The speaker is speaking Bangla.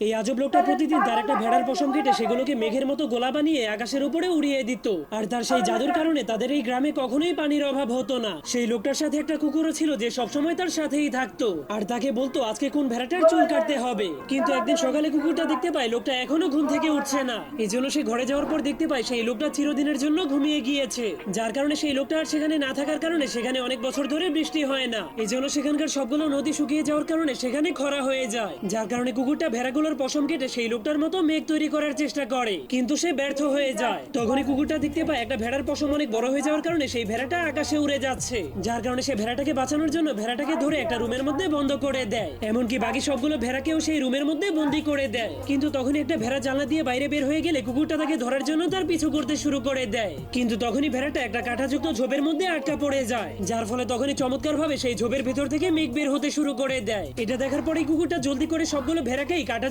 এই আজব লোকটা প্রতিদিন তার একটা ভেড়ার পশম কেটে সেগুলোকে মেঘের মতো গোলা বানিয়ে আকাশের উপরে উড়িয়ে দিত। আর তার সেই জাদুর কারণে তাদের এই গ্রামে কখনোই পানির অভাব হতো না। সেই লোকটার সাথে একটা কুকুরও ছিল যে সবসময় তার সাথেই থাকতো। আর তাকে বলতো, আজকে কোন ভেড়াটার চুল কাটতে হবে? কিন্তু একদিন সকালে কুকুরটা দেখতে পায়, লোকটা এখনও ঘুম থেকে উঠছে না। এই জন্য সে ঘরে যাওয়ার পর দেখতে পায়, সেই লোকটা চিরদিনের জন্য ঘুমিয়ে গিয়েছে। যার কারণে সেই লোকটা আর সেখানে না থাকার কারণে সেখানে অনেক বছর ধরে বৃষ্টি হয় না। এই জন্য সেখানকার সবগুলো নদী শুকিয়ে যাওয়ার কারণে সেখানে খরা হয়ে যায়। যার কারণে কুকুরটা ভেড়াগুলোর পশম কেটে সেই লোকটার মতো মেঘ তৈরি করার চেষ্টা করে, কিন্তু সে ব্যর্থ হয়ে যায়। তখনই কুকুরটা দেখতে পায় একটা ভেড়ার পশম অনেক বড় হয়ে যাওয়ার কারণে সেই ভেড়াটা আকাশে উড়ে যাচ্ছে। যার কারণে সে ভেড়াটাকে বাঁচানোর জন্য ভেড়াটাকে ধরে একটা রুমের মধ্যে বন্ধ করে দেয়। এমনকি বাকি সবগুলো ভেড়াকেও সেই রুমের মধ্যে বন্দি করে দেয়। কিন্তু তখনই একটা ভেড়া জানলা দিয়ে বাইরে বের হয়ে গেলে কুকুরটা তাকে ধরার জন্য তার পিছু করতে শুরু করে দেয়। কিন্তু তখনই ভেড়াটা একটা কাঁটাযুক্ত ঝোপের মধ্যে আটকা পড়ে যায়, যার ফলে তখনই চমৎকার ভাবে সেই ঝোপের ভেতর থেকে মেঘ বের হতে শুরু করে দেয়। এটা দেখার পরেই কুকুরটা জলদি করে সবগুলো ভেড়াকেই কাঁটা